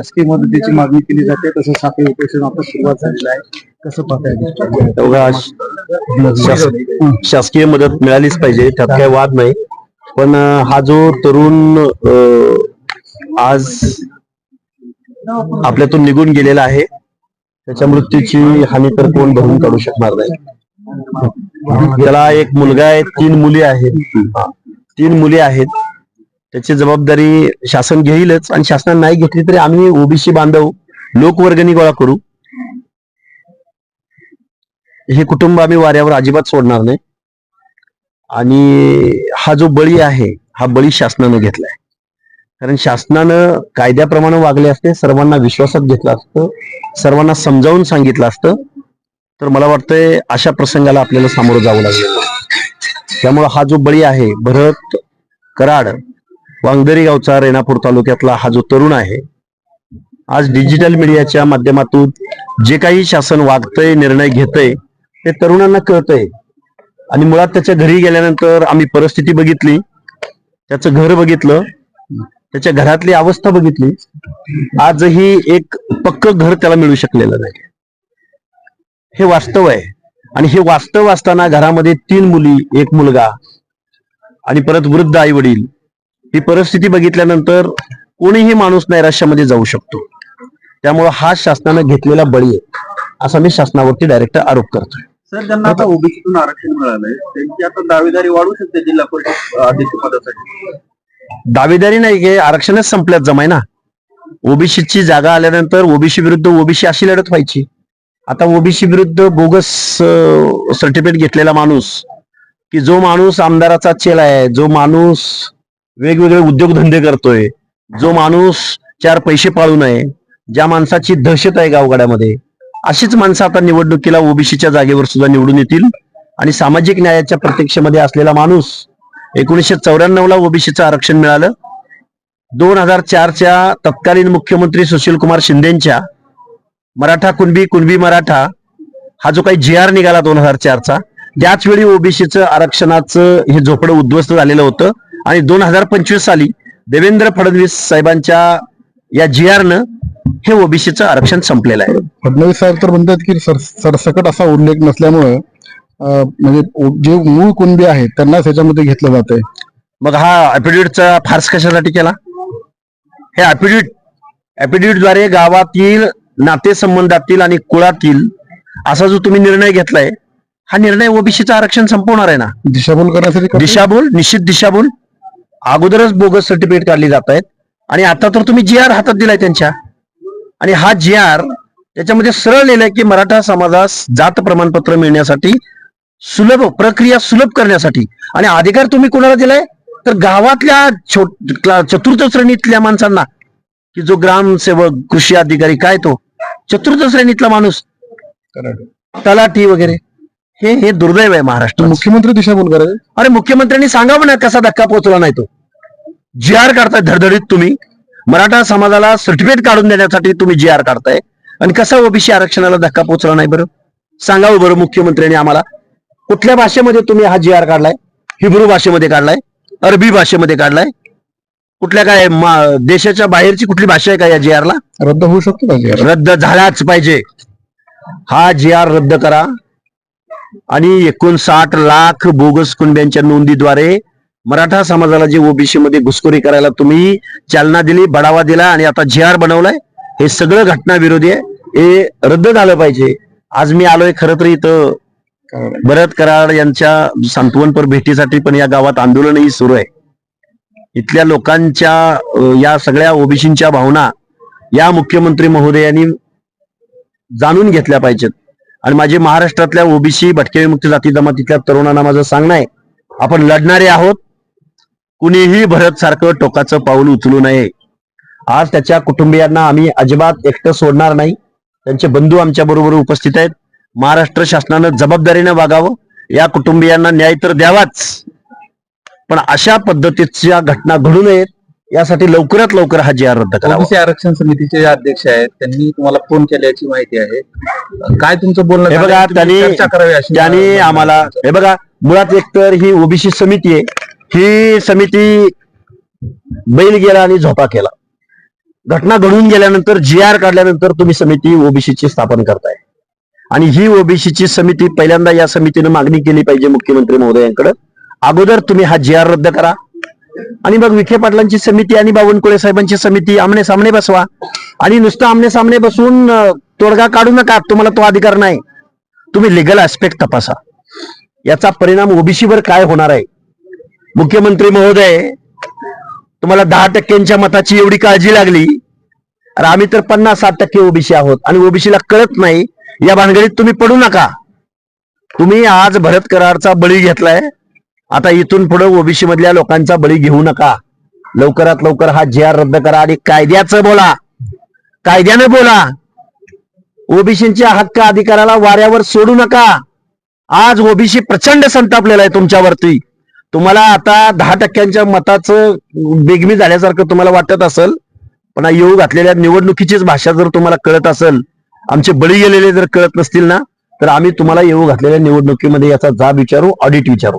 शासकीय मदतीची मागणी केली जाते तसं साखळी उपोषण आता सुरुवात झालेलं आहे. कसं पाहताय शासकीय मदत मिळालीच पाहिजे त्यात काही वाद नाही. पण हा जो तरुण आज आपल्यातून निघून गेलेला आहे त्याच्या मृत्यूची हानी तर कोण भरून काढू शकणार नाही. त्याला एक मुलगा आहे तीन मुली आहेत. तीन मुली आहेत. त्याची जबाबदारी शासन घेईलच आणि शासनाने नाही घेतली तरी आम्ही ओबीसी बांधव लोकवर्गणी गोळा करू. हे कुटुंब आम्ही वाऱ्यावर अजिबात सोडणार नाही. आणि हा जो बळी आहे हा बळी शासनानं घेतलाय. कारण शासनानं कायद्याप्रमाणे वागले असते सर्वांना विश्वासात घेतलं असतं सर्वांना समजावून सांगितलं असतं. तर मला वाटतंय अशा प्रसंगाला आपल्याला सामोरं जावं लागेल. त्यामुळं हा जो बळी आहे भरत कराड वांगदरी गावचा रेणापूर तालुक्यातला हा जो तरुण आहे आज डिजिटल मीडियाच्या माध्यमातून जे काही शासन वागतंय निर्णय घेतय ते तरुणांना कळतंय. आणि मुळात त्याच्या घरी गेल्यानंतर आम्ही परिस्थिती बघितली त्याचं घर बघितलं त्याच्या घरातली अवस्था बघितली. आजही एक पक्क घर त्याला मिळू शकलेलं नाही. हे वास्तव आहे. आणि हे वास्तव असताना घरामध्ये तीन मुली एक मुलगा आणि परत वृद्ध आई वडील ही परिस्थिती बघितल्यानंतर कोणीही माणूस नैराश्यामध्ये जाऊ शकतो. त्यामुळं हा शासनानं घेतलेला बळी आहे असा मी शासनावरती डायरेक्ट आरोप करतोय. सर त्यांना आता ओबीसीतून आरक्षण मिळालंय. त्यांची आता दावेदारी वाढू शकते जिल्हा परिषद अध्यक्ष पदासाठी. दावेदारी नाही की आरक्षणच संपल्यात जमाय ना. ओबीसीची जागा आल्यानंतर ओबीसी विरुद्ध ओबीसी अशी लढत व्हायची. आता ओबीसी विरुद्ध बोगस सर्टिफिकेट घेतलेला माणूस की जो माणूस आमदाराचा चेला आहे जो माणूस वेगवेगळे उद्योगधंदे करतोय. जो माणूस चार पैसे पाळू नये ज्या माणसाची दहशत आहे गावगाड्यामध्ये अशीच माणसं आता निवडणुकीला ओबीसीच्या जागेवर सुद्धा निवडून येतील. आणि सामाजिक न्यायाच्या प्रत्यक्षमध्ये असलेला माणूस एकोणीसशे चौऱ्याण्णव ला ओबीसीचं आरक्षण मिळालं. दोन हजार चारच्या तत्कालीन मुख्यमंत्री सुशील कुमार शिंदेच्या मराठा कुणबी कुणबी मराठा हा जो काही जी आर निघाला दोन हजार चारचा त्याच वेळी ओबीसीचं आरक्षणाचं हे झोपडं उद्ध्वस्त झालेलं होतं. आणि दोन हजार पंचवीस साली देवेंद्र फडणवीस साहेबांच्या या जी आरनं हे ओबीसीचं आरक्षण संपलेलं आहे. फडणवीस साहेब तर म्हणतात की सर सरसकट असा उल्लेख नसल्यामुळं म्हणजे जे मूळ कुणबी आहेत त्यांनाच ह्याच्यामध्ये घेतलं जातंय. मग हा अॅफिडेव्हिटचा फार्स कशासाठी केला? हे अॅफिडेव्हिट अॅफिडेव्हिटद्वारे गावातील नातेसंबंधातील आणि कुळातील असा जो तुम्ही निर्णय घेतलाय हा निर्णय ओबीसीचं आरक्षण संपवणार आहे ना? दिशाभूल करण्यासाठी? दिशाभूल निश्चित दिशाभूल. अगोदरच बोगस सर्टिफिकेट काढली जात आहेत आणि आता तर तुम्ही जी आर हातात दिलाय त्यांच्या. आणि हा जी आर त्याच्यामध्ये सरळ लिहिलंय की मराठा समाजास जात प्रमाणपत्र मिळण्यासाठी सुलभ प्रक्रिया सुलभ करण्यासाठी. आणि अधिकार तुम्ही कोणाला दिलाय? तर गावातल्या चतुर्थ श्रेणीतल्या माणसांना. की जो ग्रामसेवक कृषी अधिकारी काय तो. चतुर्थ श्रेणीतला माणूस. तलाठी वगैरे. हे हे दुर्दैव आहे तर महाराष्ट्रात मुख्यमंत्री दिशाभूल करायचे अरे मुख्यमंत्र्यांनी सांगावं ना कसा धक्का पोहोचला नाही तो. जी आर काढताय धडधडीत तुम्ही. मराठा समाजाला सर्टिफिकेट काढून देण्यासाठी तुम्ही जी आर काढताय. आणि कसा ओबीसी आरक्षणाला धक्का पोहोचला नाही बरं? सांगावं बरं मुख्यमंत्र्यांनी आम्हाला. कुठल्या भाषेमध्ये तुम्ही हा जी आर काढलाय? हिब्रू भाषेमध्ये काढलाय? अरबी भाषेमध्ये काढलाय? कुठल्या काय देशाच्या बाहेरची कुठली भाषा आहे का या जी आरला रद्द होऊ शकतो? रद्द झालाच पाहिजे. हा जी आर रद्द करा. आणि एकोणसाठ लाख बोगस कुणब्यांच्या नोंदीद्वारे मराठा समाजाला जे ओबीसी मध्ये घुसखोरी करायला तुम्ही चालना दिली बढावा दिला आणि आता जी आर बनवलाय हे सगळं घटना विरोधी आहे. हे रद्द झालं पाहिजे. आज मी आलोय खरं तर इथं. भरत कराड यांच्या सांत्वनपर भेटीसाठी पण या गावात आंदोलनही सुरू आहे. इथल्या लोकांच्या या सगळ्या ओबीसींच्या भावना या मुख्यमंत्री महोदयांनी जाणून घेतल्या पाहिजेत. आणि माझे महाराष्ट्रातल्या ओबीसी भटके विमुक्त जाती जमातीतल्या तरुणांना माझं सांगणं आहे आपण लढणारे आहोत. कुणीही भरत सारखं टोकाचं पाऊल उचलू नये. आज त्याच्या कुटुंबियांना आम्ही अजिबात एकटं सोडणार नाही. त्यांचे बंधू आमच्या बरोबर उपस्थित आहेत. महाराष्ट्र शासनानं जबाबदारीनं वागावं. या कुटुंबियांना न्याय तर द्यावाच. पण अशा पद्धतीच्या घटना घडू नयेत. यासाठी लवकरात लवकर हा जी आर रद्द करावा. ओबीसी आरक्षण समितीचे जे अध्यक्ष आहेत. त्यांनी तुम्हाला फोन केल्याची माहिती आहे. काय तुमचं बोलणं हे? बघा, तुम्ही त्यांनी- चर्चा करावी अशी त्यांनी आम्हाला हे बघा मुळात एकतर ही ओबीसी समिती आहे. ही समिती बैल गेला आणि झोपा केला. घटना घडून गेल्यानंतर जी आर काढल्यानंतर तुम्ही समिती ओबीसीची स्थापन करताय. आणि ही ओबीसीची समिती पहिल्यांदा या समितीनं मागणी केली पाहिजे मुख्यमंत्री महोदयांकडे. अगोदर तुम्ही हा जी आर रद्द करा. आणि मग विखे पाटलांची समिती आणि बावनकुळे साहेबांची समिती आमने सामने बसवा. आणि नुसतं आमने सामने बसून तोडगा काढू नका. तुम्हाला तो अधिकार नाही. तुम्ही लिगल ऍस्पेक्ट तपासा. याचा परिणाम ओबीसी वर काय होणार आहे? मुख्यमंत्री महोदय तुम्हाला दहा टक्क्यांच्या मताची एवढी काळजी लागली. अरे आम्ही तर पन्नास साठ टक्के ओबीसी आहोत. आणि ओबीसीला कळत नाही. या भानगडीत तुम्ही पडू नका. तुम्ही आज भरत करारचा बळी घेतलाय. आता इथून पुढे ओबीसी मधल्या लोकांचा बळी घेऊ नका. लवकरात लवकर हा जी आर रद्द करा आणि कायद्याचं बोला. कायद्यानं बोला. ओबीसीच्या हक्क अधिकाराला वाऱ्यावर सोडू नका. आज ओबीसी प्रचंड संतापलेला आहे तुमच्यावरती. तुम्हाला आता दहा टक्क्यांच्या मताचं बेगमी झाल्यासारखं तुम्हाला वाटत असेल पण येऊ घातलेल्या निवडणुकीचीच भाषा जर तुम्हाला कळत असेल आमचे बळी गेलेले जर कळत नसतील ना तर आम्ही तुम्हाला येऊ घातलेल्या निवडणुकीमध्ये याचा जाब विचारू ऑडिट विचारू.